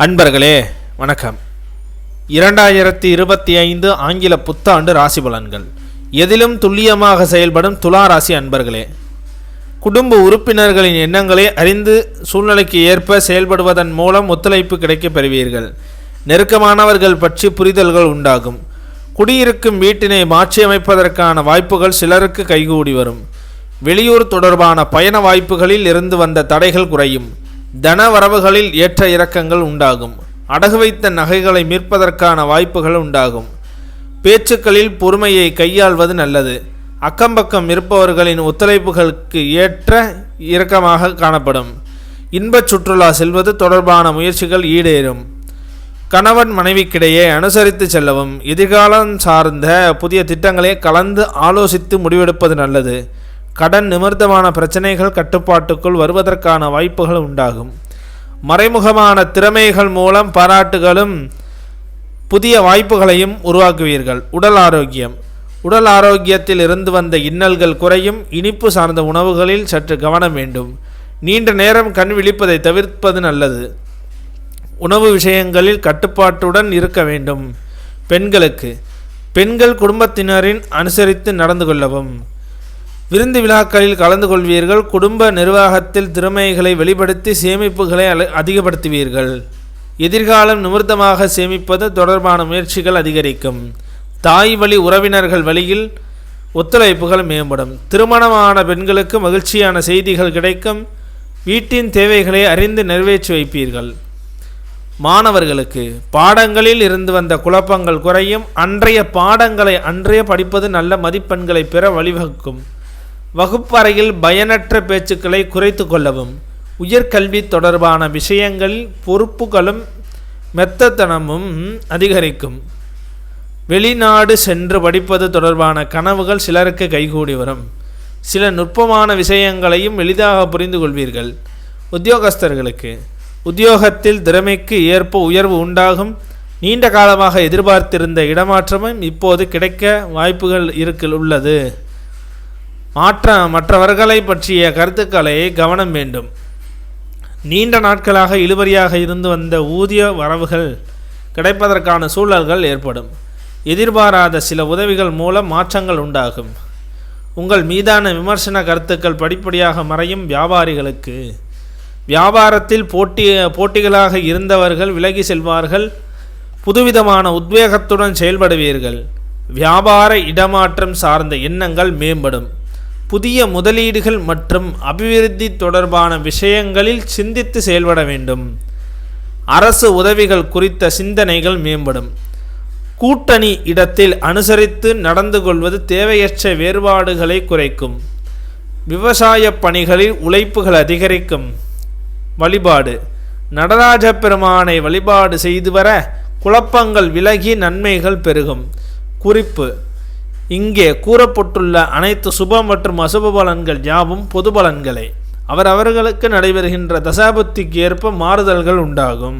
அன்பர்களே வணக்கம். இரண்டாயிரத்தி இருபத்தி ஐந்து ஆங்கில புத்தாண்டு ராசி பலன்கள். எதிலும் துல்லியமாக செயல்படும் துலா ராசி அன்பர்களே குடும்ப உறுப்பினர்களின் எண்ணங்களை அறிந்து சூழ்நிலைக்கு ஏற்ப செயல்படுவதன் மூலம் ஒத்துழைப்பு கிடைக்கப் பெறுவீர்கள். நெருக்கமானவர்கள் பற்றி புரிதல்கள் உண்டாகும். குடியிருக்கும் வீட்டினை மாற்றியமைப்பதற்கான வாய்ப்புகள் சிலருக்கு கைகூடி வரும். வெளியூர் தொடர்பான பயண வாய்ப்புகளில் இருந்து வந்த தடைகள் குறையும். தன வரவுகளில் ஏற்ற இறக்கங்கள் உண்டாகும். அடகு வைத்த நகைகளை மீட்பதற்கான வாய்ப்புகள் உண்டாகும். பேச்சுக்களில் பொறுமையை கையாள்வது நல்லது. அக்கம்பக்கம் இருப்பவர்களின் ஒத்துழைப்புகளுக்கு ஏற்ற இறக்கமாக காணப்படும். இன்பச் சுற்றுலா செல்வது தொடர்பான முயற்சிகள் ஈடேறும். கணவன் மனைவிக்கிடையே அனுசரித்து செல்லவும். எதிர்காலம் சார்ந்த புதிய திட்டங்களை கலந்து ஆலோசித்து முடிவெடுப்பது நல்லது. கடன் நிமிர்த்தமான பிரச்சனைகள் கட்டுப்பாட்டுக்குள் வருவதற்கான வாய்ப்புகள் உண்டாகும். மறைமுகமான திறமைகள் மூலம் பாராட்டுகளும் புதிய வாய்ப்புகளையும் உருவாக்குவீர்கள். உடல் ஆரோக்கியம். உடல் ஆரோக்கியத்தில் இருந்து வந்த இன்னல்கள் குறையும். இனிப்பு சார்ந்த உணவுகளில் சற்று கவனம் வேண்டும். நீண்ட நேரம் கண் விழிப்பதை தவிர்ப்பது நல்லது. உணவு விஷயங்களில் கட்டுப்பாட்டுடன் இருக்க வேண்டும். பெண்களுக்கு. பெண்கள் குடும்பத்தினரின் அனுசரித்து நடந்து கொள்ளவும். விருந்து விழாக்களில் கலந்து கொள்வீர்கள் குடும்ப நிர்வாகத்தில் திறமைகளை வெளிப்படுத்தி சேமிப்புகளை அல- அதிகப்படுத்துவீர்கள். எதிர்காலம் நிமிர்த்தமாக சேமிப்பது தொடர்பான முயற்சிகள் அதிகரிக்கும். தாய் வழி உறவினர்கள் வழியில் ஒத்துழைப்புகள் மேம்படும். திருமணமான பெண்களுக்கு மகிழ்ச்சியான செய்திகள் கிடைக்கும். வீட்டின் தேவைகளை அறிந்து நிறைவேற்றி வைப்பீர்கள். மாணவர்களுக்கு பாடங்களில் இருந்து வந்த குழப்பங்கள் குறையும். அன்றைய பாடங்களை அன்றைய படிப்பது நல்ல மதிப்பெண்களை பெற வழிவகுக்கும். வகுப்பறையில் பயனற்ற பேச்சுக்களை குறைத்து கொள்ளவும் உயர்கல்வி தொடர்பான விஷயங்களில் பொறுப்புகளும் மெத்தத்தனமும் அதிகரிக்கும். வெளிநாடு சென்று படிப்பது தொடர்பான கனவுகள் சிலருக்கு கைகூடி வரும். சில நுட்பமான விஷயங்களையும் எளிதாக புரிந்து கொள்வீர்கள். உத்தியோகஸ்தர்களுக்கு உத்தியோகத்தில் திறமைக்கு ஏற்ப உயர்வு உண்டாகும். நீண்ட காலமாக எதிர்பார்த்திருந்த இடமாற்றமும் இப்போது கிடைக்க வாய்ப்புகள் இருக்கு உள்ளது. மாற்ற மற்றவர்களை பற்றிய கருத்துக்களை கவனம் வேண்டும். நீண்ட நாட்களாக இழுபறியாக இருந்து வந்த ஊதிய வரவுகள் கிடைப்பதற்கான சூழல்கள் ஏற்படும். எதிர்பாராத சில உதவிகள் மூலம் மாற்றங்கள் உண்டாகும். உங்கள் மீதான விமர்சன கருத்துக்கள் படிப்படியாக மறையும் வியாபாரிகளுக்கு. வியாபாரத்தில் போட்டி போட்டிகளாக இருந்தவர்கள் விலகி செல்வார்கள். புதுவிதமான உத்வேகத்துடன் செயல்படுவீர்கள். வியாபார இடமாற்றம் சார்ந்த எண்ணங்கள் மேம்படும். புதிய முதலீடுகள் மற்றும் அபிவிருத்தி தொடர்பான விஷயங்களில் சிந்தித்து செயல்பட வேண்டும். அரசு உதவிகள் குறித்த சிந்தனைகள் மேம்படும். கூட்டணி இடத்தில் அனுசரித்து நடந்து கொள்வது தேவையற்ற வேறுபாடுகளை குறைக்கும். விவசாய பணிகளில் உழைப்புகள் அதிகரிக்கும். வழிபாடு. நடராஜ பெருமானை வழிபாடு செய்து வர குழப்பங்கள் விலகி நன்மைகள் பெருகும். குறிப்பு. இங்கே கூறப்பட்டுள்ள அனைத்து சுப மற்றும் அசுப பலன்கள் யாவும் பொது பலன்களே. அவரவர்களுக்கு நடைபெறுகின்ற தசாபத்திக்கு ஏற்ப மாறுதல்கள் உண்டாகும்.